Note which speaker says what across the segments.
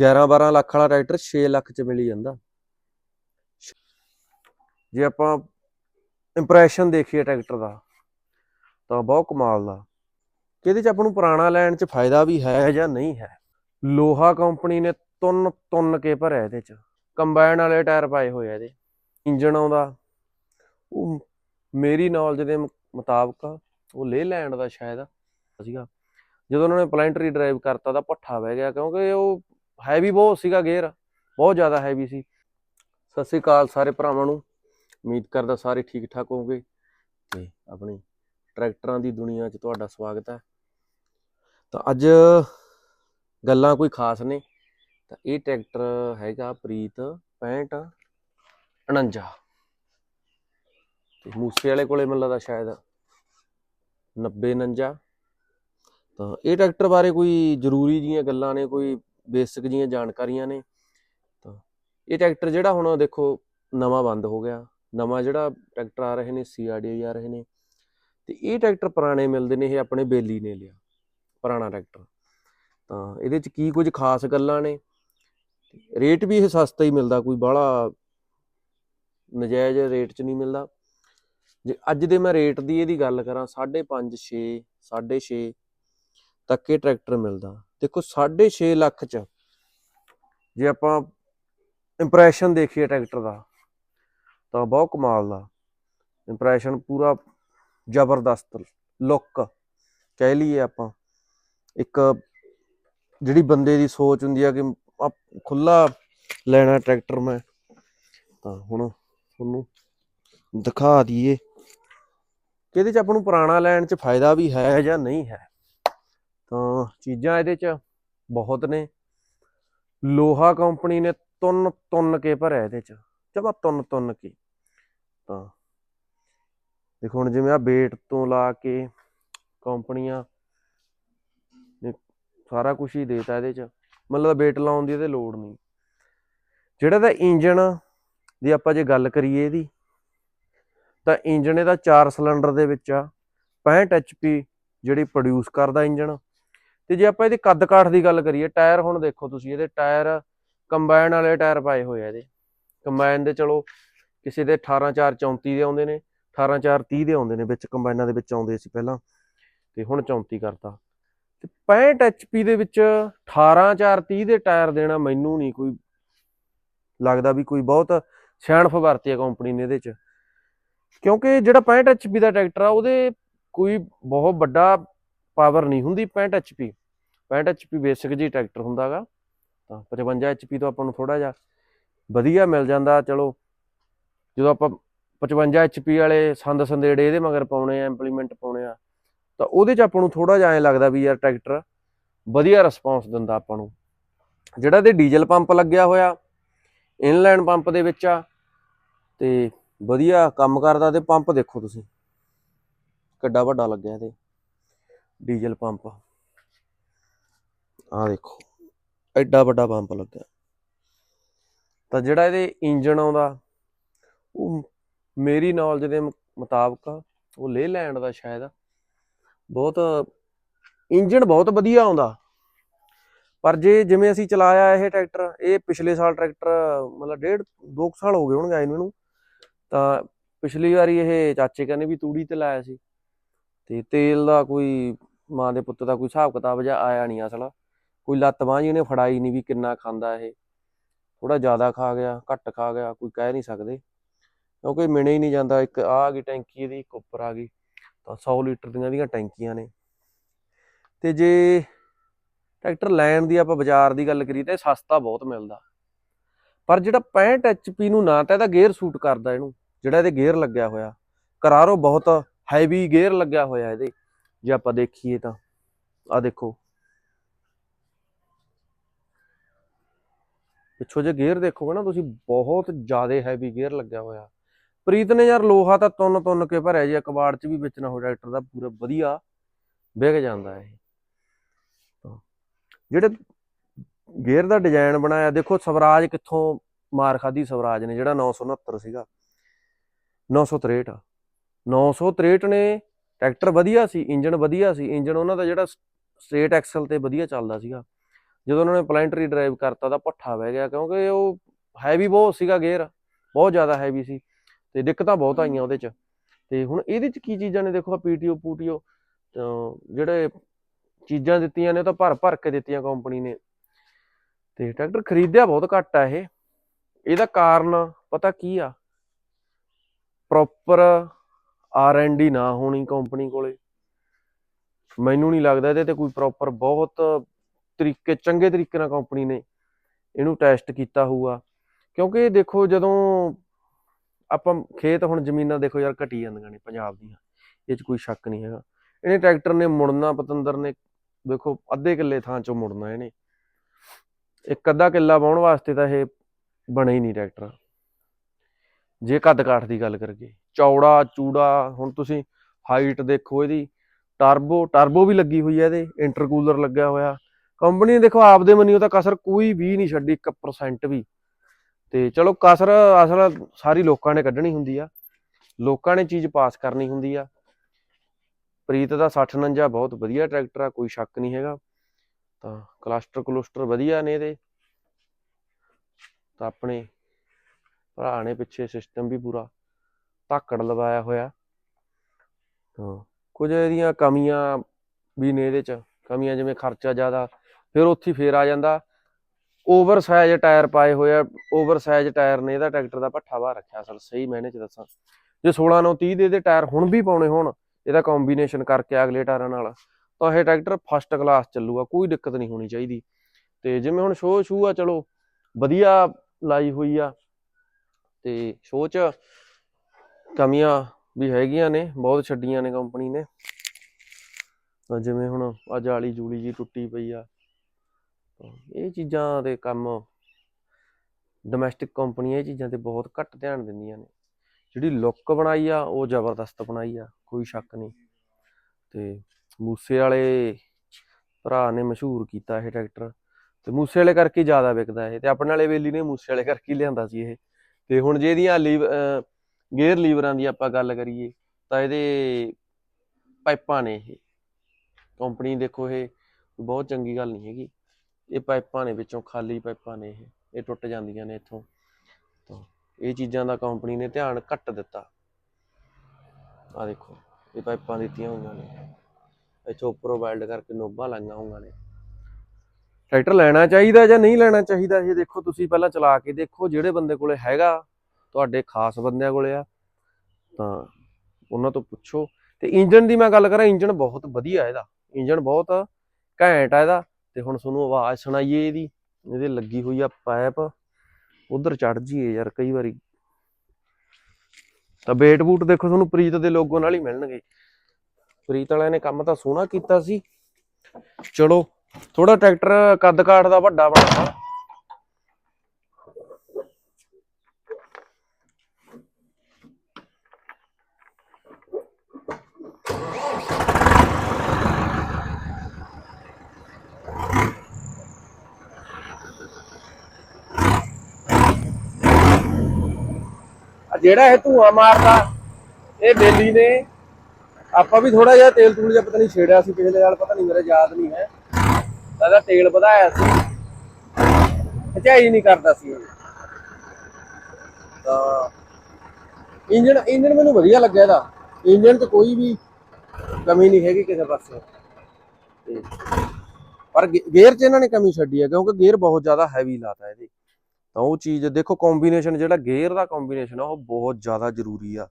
Speaker 1: 11 12 ਲੱਖ ਵਾਲਾ ਟਰੈਕਟਰ 6 ਲੱਖ ਚ ਮਿਲੀ ਜਾਂਦਾ। ਜੇ ਆਪਾਂ ਇੰਪ੍ਰੈਸ਼ਨ ਦੇਖੀਏ ਟਰੈਕਟਰ ਦਾ, ਤਾਂ ਬਹੁਤ ਕਮਾਲ ਦਾ। ਕਿ ਚ ਆਪਾਂ ਨੂੰ ਪੁਰਾਣਾ ਲੈਣ ਚ ਫਾਇਦਾ ਵੀ ਹੈ ਜਾਂ ਨਹੀਂ ਹੈ? ਲੋਹਾ ਕੰਪਨੀ ਨੇ ਤੁੰਨ ਤੁੰਨ ਕੇ ਭਰਿਆ ਇਹਦੇ ਚ। ਕੰਬਾਈਨ ਵਾਲੇ ਟਾਇਰ ਪਾਏ ਹੋਏ ਆ ਇਹਦੇ। ਇੰਜਣ ਆਉਂਦਾ। ਉਹ ਮੇਰੀ ਨੌਲੇਜ ਦੇ ਮੁ- ਮੁਤਾਬਕ ਉਹ ਲੇ ਲੈਂਡ ਦਾ ਸ਼ਾਇਦ ਸੀਗਾ। ਜਦੋਂ ਉਹਨਾਂ ਨੇ ਪਲੈਂਟਰੀ ਡਰਾਈਵ ਕਰਤਾ ਤਾਂ ਪੱਠਾ ਬਹਿ ਗਿਆ ਕਿਉਂਕਿ ਉਹ ਹੈਵੀ ਬਹੁਤ ਸੀਗਾ ਗੇਅਰ ਬਹੁਤ ਜ਼ਿਆਦਾ ਹੈਵੀ ਸੀ। ਸਤਿ ਸ੍ਰੀ ਅਕਾਲ ਸਾਰੇ ਭਰਾਵਾਂ ਨੂੰ। ਉਮੀਦ ਕਰਦਾ ਸਾਰੇ ਠੀਕ ਠਾਕ ਹੋਵੋਗੇ ਤੇ ਆਪਣੀ ਟਰੈਕਟਰਾਂ ਦੀ ਦੁਨੀਆ 'ਚ ਤੁਹਾਡਾ ਸਵਾਗਤ ਹੈ। ਤਾਂ ਅੱਜ ਗੱਲਾਂ ਕੋਈ ਖਾਸ ਨੇ। ਤਾਂ ਇਹ ਟਰੈਕਟਰ ਹੈਗਾ ਪ੍ਰੀਤ 65 49 ਤੇ ਮੂਸੇ ਵਾਲੇ ਕੋਲੇ ਮੈਨੂੰ ਲੱਗਦਾ ਸ਼ਾਇਦ 90 49 ਤਾਂ ਇਹ ਟਰੈਕਟਰ ਬਾਰੇ ਕੋਈ ਜ਼ਰੂਰੀ ਜੀਆਂ ਗੱਲਾਂ ਨੇ, ਕੋਈ ਬੇਸਿਕ ਜੀਆਂ ਜਾਣਕਾਰੀਆਂ ਨੇ। ਤਾਂ ਇਹ ਟਰੈਕਟਰ ਜਿਹੜਾ ਹੁਣ ਦੇਖੋ ਨਵਾਂ ਬੰਦ ਹੋ ਗਿਆ। ਨਵਾਂ ਜਿਹੜਾ ਟਰੈਕਟਰ ਆ ਰਹੇ ਨੇ ਸੀਆਰਡੀ ਆ ਰਹੇ ਨੇ। ਤੇ ਇਹ ਟਰੈਕਟਰ ਪੁਰਾਣੇ ਮਿਲਦੇ ਨੇ, ਇਹ ਆਪਣੇ ਬੇਲੀ ਨੇ ਲਿਆ, ਪੁਰਾਣਾ ਟਰੈਕਟਰ। ਤਾਂ ਇਹਦੇ ਚ ਕੀ ਕੁਝ ਖਾਸ ਗੱਲਾਂ ਨੇ? ਰੇਟ ਵੀ ਇਹ ਸਸਤਾ ਹੀ ਮਿਲਦਾ, ਕੋਈ ਬਾਹਲਾ ਨਜਾਇਜ਼ ਰੇਟ ਚ ਨਹੀਂ ਮਿਲਦਾ। ਜੇ ਅੱਜ ਦੇ ਮੈਂ ਰੇਟ ਦੀ ਇਹਦੀ ਗੱਲ ਕਰਾਂ 5.5 6 6.5 ਤੱਕ ਇਹ ਟਰੈਕਟਰ ਮਿਲਦਾ। ਦੇਖੋ 6.5 ਲੱਖ ਚ ਜੇ ਆਪਾਂ ਇੰਪ੍ਰੈਸ਼ਨ ਦੇਖੀਏ ਟਰੈਕਟਰ ਦਾ, ਤਾਂ ਬਹੁਤ ਕਮਾਲ ਦਾ। ਇੰਪ੍ਰੈਸ਼ਨ ਪੂਰਾ ਜ਼ਬਰਦਸਤ ਲੁੱਕ ਕਹਿ ਲਈਏ ਆਪਾਂ। ਇੱਕ ਜਿਹੜੀ ਬੰਦੇ ਦੀ ਸੋਚ ਹੁੰਦੀ ਆ ਕਿ ਖੁੱਲਾ ਲੈਣਾ ਟਰੈਕਟਰ ਮੈਂ, ਤਾਂ ਹੁਣ ਤੁਹਾਨੂੰ ਦਿਖਾ ਦਈਏ। ਕਿ ਇਹਦੇ ਚ ਆਪਾਂ ਨੂੰ ਪੁਰਾਣਾ ਲੈਣ ਚ ਫਾਇਦਾ ਵੀ ਹੈ ਜਾਂ ਨਹੀਂ ਹੈ? ਤਾਂ ਚੀਜ਼ਾਂ ਇਹਦੇ ਚ ਬਹੁਤ ਨੇ। ਲੋਹਾ ਕੰਪਨੀ ਨੇ ਤੁੰਨ ਤੁੰਨ ਕੇ ਭਰਿਆ ਇਹਦੇ ਚ। ਜਮਾ ਤੁੰਨ ਤੁੰਨ ਕੇ। ਤਾਂ ਦੇਖੋ ਹੁਣ ਜਿਵੇਂ ਆ ਬੇਟ ਤੋਂ ਲਾ ਕੇ ਕੰਪਨੀਆਂ ਨੇ ਸਾਰਾ ਕੁਝ ਹੀ ਦੇਤਾ ਇਹਦੇ ਚ। ਮਤਲਬ ਬੇਟ ਲਾਉਣ ਦੀ ਇਹਦੇ ਲੋੜ ਨਹੀਂ। ਜਿਹੜਾ ਤਾਂ ਇੰਜਨ ਦੀ ਆਪਾਂ ਜੇ ਗੱਲ ਕਰੀਏ ਇਹਦੀ, ਤਾਂ ਇੰਜਨ ਇਹਦਾ 4 ਸਿਲੰਡਰ ਦੇ ਵਿੱਚ ਆ। 65 HP ਜਿਹੜੀ ਪ੍ਰੋਡਿਊਸ ਕਰਦਾ ਇੰਜਨ ਤੇ ਜੇ ਆਪਾਂ ਇਹਦੇ ਕੱਦ ਕਾਠ ਦੀ ਗੱਲ ਕਰੀਏ, ਟਾਇਰ ਹੁਣ ਦੇਖੋ ਤੁਸੀਂ, ਇਹਦੇ ਟਾਇਰ ਕੰਬਾਈਨ ਵਾਲੇ ਟਾਇਰ ਪਾਏ ਹੋਏ ਆ ਇਹਦੇ। ਕੰਬਾਈਨ ਦੇ ਚਲੋ, ਕਿਸੇ ਦੇ 18 4 34 ਦੇ ਆਉਂਦੇ ਨੇ 18 4 30 ਦੇ ਆਉਂਦੇ ਨੇ, ਵਿੱਚ ਕੰਬਾਈਨਾਂ ਦੇ ਵਿੱਚ ਆਉਂਦੇ ਸੀ ਪਹਿਲਾਂ, ਤੇ ਹੁਣ 34 ਕਰਤਾ। ਤੇ 65 HP ਦੇ ਵਿੱਚ 18 4 30 ਦੇ ਟਾਇਰ ਦੇਣਾ ਮੈਨੂੰ ਨਹੀਂ ਕੋਈ ਲੱਗਦਾ ਵੀ ਕੋਈ ਬਹੁਤ ਸਿਆਣਪ ਵਰਤੀ ਹੈ ਕੰਪਨੀ ਨੇ ਇਹਦੇ ਚ। ਕਿਉਂਕਿ ਜਿਹੜਾ 65 HP ਦਾ ਟਰੈਕਟਰ ਆ, ਉਹਦੇ ਕੋਈ ਬਹੁਤ ਵੱਡਾ ਪਾਵਰ ਨਹੀਂ ਹੁੰਦੀ 65 HP 65 HP ਬੇਸਿਕ ਜੀ ਟਰੈਕਟਰ ਹੁੰਦਾਗਾ ਤਾਂ 55 HP ਤੋਂ ਆਪਾਂ ਨੂੰ ਥੋੜਾ ਜਿਹਾ ਵਧੀਆ ਮਿਲ ਜਾਂਦਾ, ਚਲੋ। ਜਦੋਂ ਆਪਾਂ 55 HP ਵਾਲੇ ਸੰਦ ਸੰਦੇੜੇ ਇਹਦੇ ਮਗਰ ਪਾਉਣੇ ਆ ਇੰਪਲੀਮੈਂਟ ਪਾਉਣੇ ਆ, ਤਾਂ ਉਹਦੇ ਚ ਆਪਾਂ ਨੂੰ ਥੋੜਾ ਜਿਹਾ ਐਂ ਲੱਗਦਾ ਵੀ ਯਾਰ ਟਰੈਕਟਰ ਵਧੀਆ ਰਿਸਪੌਂਸ ਦਿੰਦਾ ਆਪਾਂ ਨੂੰ। ਜਿਹੜਾ ਤੇ ਡੀਜ਼ਲ ਪੰਪ ਲੱਗਿਆ ਹੋਇਆ ਇਨਲਾਈਨ ਪੰਪ ਦੇ ਵਿੱਚ ਆ, ਤੇ ਵਧੀਆ ਕੰਮ ਕਰਦਾ ਤੇ ਪੰਪ ਦੇਖੋ ਤੁਸੀਂ। ਕਿੱਡਾ ਵੱਡਾ ਲੱਗਿਆ ਤੇ ਡੀਜ਼ਲ ਪੰਪ। ਆ ਦੇਖੋ, ਐਡਾ ਵੱਡਾ ਪੰਪ ਲੱਗਿਆ ਤਾਂ ਜਿਹੜਾ ਇਹਦੇ ਇੰਜਨ ਆਉਂਦਾ, ਉਹ ਮੇਰੀ ਨੌਲੇਜ ਦੇ ਮੁਤਾਬਕ ਉਹ ਲੇ ਲੈਂਡ ਦਾ ਸ਼ਾਇਦ। ਬਹੁਤ ਇੰਜਨ ਬਹੁਤ ਵਧੀਆ ਆਉਂਦਾ। ਪਰ ਜੇ ਜਿਵੇਂ ਅਸੀਂ ਚਲਾਇਆ ਇਹ ਟਰੈਕਟਰ, ਇਹ ਪਿਛਲੇ ਸਾਲ ਟਰੈਕਟਰ, ਮਤਲਬ ਡੇਢ 2 ਸਾਲ ਹੋ ਗਏ ਹੋਣਗੇ ਆਏ ਨੂੰ ਤਾਂ ਪਿਛਲੀ ਵਾਰੀ ਇਹ ਚਾਚੇ ਕਹਿੰਦੇ ਵੀ ਤੂੜੀ ਤੇ ਲਾਇਆ ਸੀ। ਤੇ ਤੇਲ ਦਾ ਕੋਈ ਮਾਂ ਦੇ ਪੁੱਤ ਦਾ ਕੋਈ ਹਿਸਾਬ ਕਿਤਾਬ ਜਿਹਾ ਆਇਆ ਨਹੀਂ ਅਸਲਾ। ਕੋਈ ਲੱਤ ਬਾਂਹ ਜੀ ਇਹਨੇ ਫੜਾਈ ਨਹੀਂ ਵੀ ਕਿੰਨਾ ਖਾਂਦਾ ਇਹ। ਥੋੜਾ ਜ਼ਿਆਦਾ ਖਾ ਗਿਆ, ਘੱਟ ਖਾ ਗਿਆ, ਕੋਈ ਕਹਿ ਨਹੀਂ ਸਕਦੇ। ਕਿਉਂਕਿ ਮਿਣੇ ਹੀ ਨਹੀਂ ਜਾਂਦਾ, ਇੱਕ ਆਹ ਆ ਗਈ ਟੈਂਕੀ ਇਹਦੀ, ਇੱਕ ਉੱਪਰ ਆ ਗਈ। ਤਾਂ 100 ਲੀਟਰ ਦੀਆਂ ਦੀਆਂ ਟੈਂਕੀਆਂ ਨੇ। ਤੇ ਜੇ ਟਰੈਕਟਰ ਲੈਣ ਦੀ ਆਪਾਂ ਬਾਜ਼ਾਰ ਦੀ ਗੱਲ ਕਰੀਏ ਤਾਂ ਇਹ ਸਸਤਾ ਬਹੁਤ ਮਿਲਦਾ। ਪਰ ਜਿਹੜਾ 65 HP ਨੂੰ ਨਾ ਤਾਂ ਇਹਦਾ ਗੇਅਰ ਸੂਟ ਕਰਦਾ ਇਹਨੂੰ, ਜਿਹੜਾ ਇਹਦੇ ਗੇਅਰ ਲੱਗਿਆ ਹੋਇਆ। ਕਰਾਰੋ ਬਹੁਤ ਹੈਵੀ ਗੇਅਰ ਲੱਗਿਆ ਹੋਇਆ ਇਹਦੇ। ਜੇ ਆਪਾਂ ਦੇਖੀਏ ਤਾਂ ਆ ਦੇਖੋ। ਪਿੱਛੋਂ ਜੇ ਗੇਅਰ ਦੇਖੋਗੇ ਨਾ, ਤੁਸੀਂ ਬਹੁਤ ਜ਼ਿਆਦਾ ਹੈਵੀ ਗੇਅਰ ਲੱਗਿਆ ਹੋਇਆ। ਪ੍ਰੀਤ ਨੇ ਯਾਰ ਲੋਹਾ ਤਾਂ ਤੁੰਨ ਤੁੰਨ ਕੇ ਭਰਿਆ ਜੀ, ਕਬਾੜ ਚ ਵੀ ਵੇਚਣਾ ਹੋ ਟਰੈਕਟਰ ਦਾ ਪੂਰਾ ਵਧੀਆ ਵਿਕ ਜਾਂਦਾ ਇਹ। ਜਿਹੜੇ ਗੇਅਰ ਦਾ ਡਿਜ਼ਾਈਨ ਬਣਾਇਆ, ਦੇਖੋ ਸਵਰਾਜ ਕਿੱਥੋਂ ਮਾਰ ਖਾਦੀ ਸਵਰਾਜ ਨੇ, ਜਿਹੜਾ 969 ਸੀਗਾ। 963 963 ਨੇ ਟਰੈਕਟਰ ਵਧੀਆ ਸੀ ਇੰਜਨ ਵਧੀਆ ਸੀ ਇੰਜਨ ਉਹਨਾਂ ਦਾ ਜਿਹੜਾ ਸਟ੍ਰੇਟ ਐਕਸਲ ਤੇ ਵਧੀਆ ਚੱਲਦਾ ਸੀਗਾ। ਜਦੋਂ ਉਹਨਾਂ ਨੇ ਪਲੈਂਟਰੀ ਡਰਾਈਵ ਕਰਤਾ ਤਾਂ ਪੱਠਾ ਬਹਿ ਗਿਆ ਕਿਉਂਕਿ ਉਹ ਹੈਵੀ ਬਹੁਤ ਸੀਗਾ ਗੇਅਰ ਬਹੁਤ ਜ਼ਿਆਦਾ ਹੈਵੀ ਸੀ ਤੇ ਦਿੱਕਤਾਂ ਬਹੁਤ ਆਈਆਂ ਉਹਦੇ ਚ। ਤੇ ਹੁਣ ਇਹਦੇ ਚ ਕੀ ਚੀਜ਼ਾਂ ਨੇ? ਦੇਖੋ ਪੀਟੀਓ ਪੂਟੀਓ ਜਿਹੜੇ ਚੀਜ਼ਾਂ ਦਿੱਤੀਆਂ ਨੇ ਉਹ ਤਾਂ ਭਰ ਭਰ ਕੇ ਦਿੱਤੀਆਂ ਕੰਪਨੀ ਨੇ। ਤੇ ਟਰੈਕਟਰ ਖਰੀਦਿਆ ਬਹੁਤ ਘੱਟ ਆ ਇਹ। ਇਹਦਾ ਕਾਰਨ ਪਤਾ ਕੀ ਆ? ਪ੍ਰੋਪਰ ਆਰ ਐਂਡ ਡੀ ਨਾ ਹੋਣੀ ਕੰਪਨੀ ਕੋਲੇ। ਮੈਨੂੰ ਨਹੀਂ ਲੱਗਦਾ ਇਹਦੇ ਤੇ ਕੋਈ ਪ੍ਰੋਪਰ ਬਹੁਤ ਤਰੀਕੇ, ਚੰਗੇ ਤਰੀਕੇ ਨਾਲ ਕੰਪਨੀ ਨੇ ਇਹਨੂੰ ਟੈਸਟ ਕੀਤਾ ਹੋਊਗਾ। ਕਿਉਂਕਿ ਦੇਖੋ ਜਦੋਂ ਆਪਾਂ ਖੇਤ ਹੁਣ ਜ਼ਮੀਨਾਂ ਦੇਖੋ ਯਾਰ ਘਟੀ ਜਾਂਦੀਆਂ ਨੇ ਪੰਜਾਬ ਦੀਆਂ, ਇਹ 'ਚ ਕੋਈ ਸ਼ੱਕ ਨਹੀਂ ਹੈਗਾ। ਇਹਨੇ ਟਰੈਕਟਰ ਨੇ ਮੁੜਨਾ, ਪਤੰਦਰ ਨੇ ਦੇਖੋ ਅੱਧੇ ਕਿੱਲੇ ਥਾਂ 'ਚੋਂ ਮੁੜਨਾ ਇਹਨੇ। ਇੱਕ ਅੱਧਾ ਕਿੱਲਾ ਵਾਹੁਣ ਵਾਸਤੇ ਤਾਂ ਇਹ ਬਣੇ ਹੀ ਨਹੀਂ ਟਰੈਕਟਰ। ਜੇ ਕੱਦ ਕਾਠ ਦੀ ਗੱਲ ਕਰੀਏ। ਚੌੜਾ, ਚੂੜਾ, ਹੁਣ ਤੁਸੀਂ ਹਾਈਟ ਦੇਖੋ ਇਹਦੀ ਟਰਬੋ ਟਰਬੋ ਵੀ ਲੱਗੀ ਹੋਈ ਹੈ ਇਹਦੇ ਇੰਟਰਕੂਲਰ ਲੱਗਿਆ ਹੋਇਆ। ਕੰਪਨੀ ਨੇ ਦੇਖੋ ਆਪਦੇ ਮੰਨਿਓ ਤਾਂ ਕਸਰ ਕੋਈ ਵੀ ਨਹੀਂ ਛੱਡੀ 1% ਵੀ। ਤੇ ਚਲੋ ਕਸਰ ਅਸਲ ਸਾਰੀ ਲੋਕਾਂ ਨੇ ਕੱਢਣੀ ਹੁੰਦੀ ਆ। ਲੋਕਾਂ ਨੇ ਚੀਜ਼ ਪਾਸ ਕਰਨੀ ਹੁੰਦੀ ਆ। ਪ੍ਰੀਤ ਦਾ 60 49 ਬਹੁਤ ਵਧੀਆ ਟਰੈਕਟਰ ਆ, ਕੋਈ ਸ਼ੱਕ ਨਹੀਂ ਹੈਗਾ। ਤਾਂ ਕਲਸਟਰ ਕਲਸਟਰ ਵਧੀਆ ਨੇ ਇਹਦੇ। ਤਾਂ ਆਪਣੇ ਭਰਾ ਨੇ ਪਿੱਛੇ ਸਿਸਟਮ ਵੀ ਪੂਰਾ। ਧਾਕੜ ਲਵਾਇਆ ਹੋਇਆ। ਹਾਂ। ਕੁਝ ਇਹਦੀਆਂ ਕਮੀਆਂ ਵੀ ਨੇ ਇਹਦੇ ਚ। ਕਮੀਆਂ ਜਿਵੇਂ ਖਰਚਾ ਜ਼ਿਆਦਾ ਫਿਰ ਉੱਥੇ ਫੇਰ ਆ ਜਾਂਦਾ। ਓਵਰ ਸਾਈਜ਼ ਟਾਇਰ ਪਾਏ ਹੋਏ ਆ। ਓਵਰ ਸਾਈਜ਼ ਟਾਇਰ ਨੇ ਇਹਦਾ ਟਰੈਕਟਰ ਦਾ ਪੱਠਾ ਬਾਹਰ ਰੱਖਿਆ। ਅਸਲ ਸਹੀ ਮੈਨੇ ਚ ਦੱਸਾਂ। ਜੇ 16 9 30 ਦੇ ਇਹਦੇ ਟਾਇਰ ਹੁਣ ਵੀ ਪਾਉਣੇ ਹੋਣ ਇਹਦਾ ਕੰਬੀਨੇਸ਼ਨ ਕਰਕੇ ਅਗਲੇ ਟਾਇਰਾਂ ਨਾਲ ਤਾਂ ਇਹ ਟਰੈਕਟਰ ਫਸਟ ਕਲਾਸ ਚੱਲੂਗਾ। ਕੋਈ ਦਿੱਕਤ ਨਹੀਂ ਹੋਣੀ ਚਾਹੀਦੀ। ਤੇ ਜਿਵੇਂ ਹੁਣ ਸ਼ੋਅ ਸ਼ੂ ਆ ਚਲੋ ਵਧੀਆ ਲਾਈ ਹੋਈ ਆ। ਤੇ ਸ਼ੋਅ ਚ ਕਮੀਆਂ ਵੀ ਹੈਗੀਆਂ ਨੇ, ਬਹੁਤ ਛੱਡੀਆਂ ਨੇ ਕੰਪਨੀ ਨੇ। ਜਿਵੇਂ ਹੁਣ ਆ ਜਾਲੀ ਜੂਲੀ ਜੀ ਟੁੱਟੀ ਪਈ ਆ ਇਹ ਚੀਜ਼ਾਂ ਦੇ ਕੰਮ ਡੋਮੈਸਟਿਕ ਕੰਪਨੀਆਂ ਇਹ ਚੀਜ਼ਾਂ ਤੇ ਬਹੁਤ ਘੱਟ ਧਿਆਨ ਦਿੰਦੀਆਂ ਨੇ। ਜਿਹੜੀ ਲੁੱਕ ਬਣਾਈ ਆ, ਉਹ ਜ਼ਬਰਦਸਤ ਬਣਾਈ ਆ, ਕੋਈ ਸ਼ੱਕ ਨਹੀਂ। ਤੇ ਮੂਸੇ ਵਾਲੇ ਭਰਾ ਨੇ ਮਸ਼ਹੂਰ ਕੀਤਾ ਇਹ ਟਰੈਕਟਰ ਤੇ ਮੂਸੇ ਵਾਲੇ ਕਰਕੇ ਜ਼ਿਆਦਾ ਵਿਕਦਾ ਇਹ, ਤੇ ਆਪਣੇ ਵਾਲੇ ਵੇਲੀ ਨੇ ਮੂਸੇ ਵਾਲੇ ਕਰਕੇ ਲਿਆਂਦਾ ਸੀ ਇਹ। ਤੇ ਹੁਣ ਜੇ ਇਹਦੀਆਂ ਲੀਵ ਗੇਅਰ ਲੀਵਰਾਂ ਦੀ ਆਪਾਂ ਗੱਲ ਕਰੀਏ ਤਾਂ ਇਹਦੇ ਪਾਈਪਾਂ ਨੇ ਇਹ। ਕੰਪਨੀ ਦੇਖੋ ਇਹ ਬਹੁਤ ਚੰਗੀ ਗੱਲ ਨਹੀਂ ਹੈਗੀ। ਇਹ ਪਾਈਪਾਂ ਨੇ ਵਿੱਚੋਂ ਖਾਲੀ ਪਾਈਪਾਂ ਨੇ ਇਹ। ਇਹ ਟੁੱਟ ਜਾਂਦੀਆਂ ਨੇ ਇੱਥੋਂ। ਤਾਂ ਇਹ ਚੀਜ਼ਾਂ ਦਾ ਕੰਪਨੀ ਨੇ ਧਿਆਨ ਘੱਟ ਦਿੱਤਾ। ਆ ਦੇਖੋ, ਇਹ ਪਾਈਪਾਂ ਦਿੱਤੀਆਂ ਹੋਈਆਂ ਨੇ। ਇੱਥੋਂ ਉੱਪਰੋਂ ਵੈਲਡ ਕਰਕੇ ਨੋਬਾਂ ਲਾਈਆਂ ਹੋਈਆਂ ਨੇ। ਟਰੈਕਟਰ ਲੈਣਾ ਚਾਹੀਦਾ ਜਾਂ ਨਹੀਂ ਲੈਣਾ ਚਾਹੀਦਾ, ਇਹ ਦੇਖੋ ਤੁਸੀਂ ਪਹਿਲਾਂ ਚਲਾ ਕੇ ਦੇਖੋ, ਜਿਹੜੇ ਬੰਦੇ ਕੋਲੇ ਹੈਗਾ ਤੁਹਾਡੇ ਖਾਸ ਬੰਦਿਆਂ ਕੋਲੇ ਆ, ਤਾਂ ਉਹਨਾਂ ਤੋਂ ਪੁੱਛੋ। ਤੇ ਇੰਜਨ ਦੀ ਮੈਂ ਗੱਲ ਕਰਾਂ ਇੰਜਨ ਬਹੁਤ ਵਧੀਆ ਇਹਦਾ। ਇੰਜਨ ਬਹੁਤ ਘੈਂਟ ਆ ਇਹਦਾ। ਤੇ ਹੁਣ ਤੁਹਾਨੂੰ ਆਵਾਜ਼ ਸੁਣਾਈਏ ਇਹਦੀ। ਇਹਦੇ ਲੱਗੀ ਹੋਈ ਆ ਪਾਈਪ। ਉਧਰ ਚੜ ਜੀਏ ਯਾਰ ਕਈ ਵਾਰੀ। ਤਾਂ ਬੇਟ ਬੂਟ ਦੇਖੋ ਤੁਹਾਨੂੰ ਪ੍ਰੀਤ ਦੇ ਲੋਗੋ ਨਾਲ ਹੀ ਮਿਲਣਗੇ। ਪ੍ਰੀਤ ਵਾਲਿਆਂ ਨੇ ਕੰਮ ਤਾਂ ਸੋਹਣਾ ਕੀਤਾ ਸੀ। ਚਲੋ ਥੋੜਾ ਟਰੈਕਟਰ ਕੱਦ ਕਾਠ ਦਾ ਵੱਡਾ ਬਣਾਇਆ ਜਿਹੜਾ ਇਹ ਧੂਆ ਮਾਰਦਾ, ਇਹ ਬੇਲੀ ਨੇ ਆਪਾਂ ਵੀ ਥੋੜਾ ਜਿਹਾ ਤੇਲ ਤੂਲ ਜਿਹਾ ਪਤਾ ਨਹੀਂ ਛੇੜਿਆ ਸੀ, ਪਿਛਲੇ ਸਾਲ ਪਤਾ ਨਹੀਂ, ਮੇਰੇ ਯਾਦ ਨਹੀਂ ਹੈ। ਇਹਦਾ ਤੇਲ ਵਧਾਇਆ ਸੀ। ਖਚਾਈ ਨਹੀਂ ਕਰਦਾ ਸੀ ਇਹ। ਤਾਂ ਇੰਜਨ ਇੰਜਨ ਮੈਨੂੰ ਵਧੀਆ ਲੱਗਿਆ ਇਹਦਾ। ਇੰਜਨ 'ਚ ਕੋਈ ਵੀ ਕਮੀ ਨਹੀਂ ਹੈਗੀ ਕਿਸੇ ਪਾਸੇ। ਤੇ ਪਰ ਗੇਅਰ 'ਚ ਇਹਨਾਂ ਨੇ ਕਮੀ ਛੱਡੀ ਹੈ, ਕਿਉਂਕਿ ਗੇਅਰ ਬਹੁਤ ਜ਼ਿਆਦਾ ਹੈਵੀ ਲਾਤਾ ਇਹਦੇ। ਤਾਂ ਉਹ ਚੀਜ਼, ਦੇਖੋ ਕੰਬੀਨੇਸ਼ਨ ਜਿਹੜਾ ਗੇਅਰ ਦਾ ਕੰਬੀਨੇਸ਼ਨ ਆ, ਉਹ ਬਹੁਤ ਜ਼ਿਆਦਾ ਜ਼ਰੂਰੀ ਆ।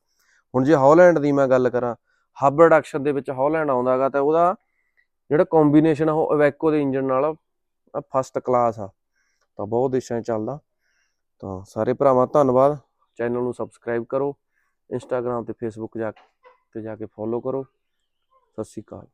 Speaker 1: ਹੁਣ ਜੇ ਹਾਲੈਂਡ ਦੀ ਮੈਂ ਗੱਲ ਕਰਾਂ ਹਬ ਪ੍ਰੋਡਕਸ਼ਨ ਦੇ ਵਿੱਚ ਹਾਲੈਂਡ ਆਉਂਦਾਗਾ ਤਾਂ ਉਹਦਾ ਜਿਹੜਾ ਕੰਬੀਨੇਸ਼ਨ ਆ, ਉਹ ਇਵੈਕੋ ਦੇ ਇੰਜਨ ਨਾਲ ਫਸਟ ਕਲਾਸ ਆ। ਤਾਂ ਬਹੁਤ ਦੇਸ਼ਾਂ 'ਚ ਚੱਲਦਾ। ਤਾਂ ਸਾਰੇ ਭਰਾਵਾਂ, ਧੰਨਵਾਦ। ਚੈਨਲ ਨੂੰ ਸਬਸਕ੍ਰਾਈਬ ਕਰੋ। ਇੰਸਟਾਗ੍ਰam ਤੇ ਫੇਸਬੁੱਕ ਜਾ, ਤੇ ਜਾ ਕੇ ਫੋਲੋ ਕਰੋ। ਸਤਿ ਸ਼੍ਰੀ ਅਕਾਲ।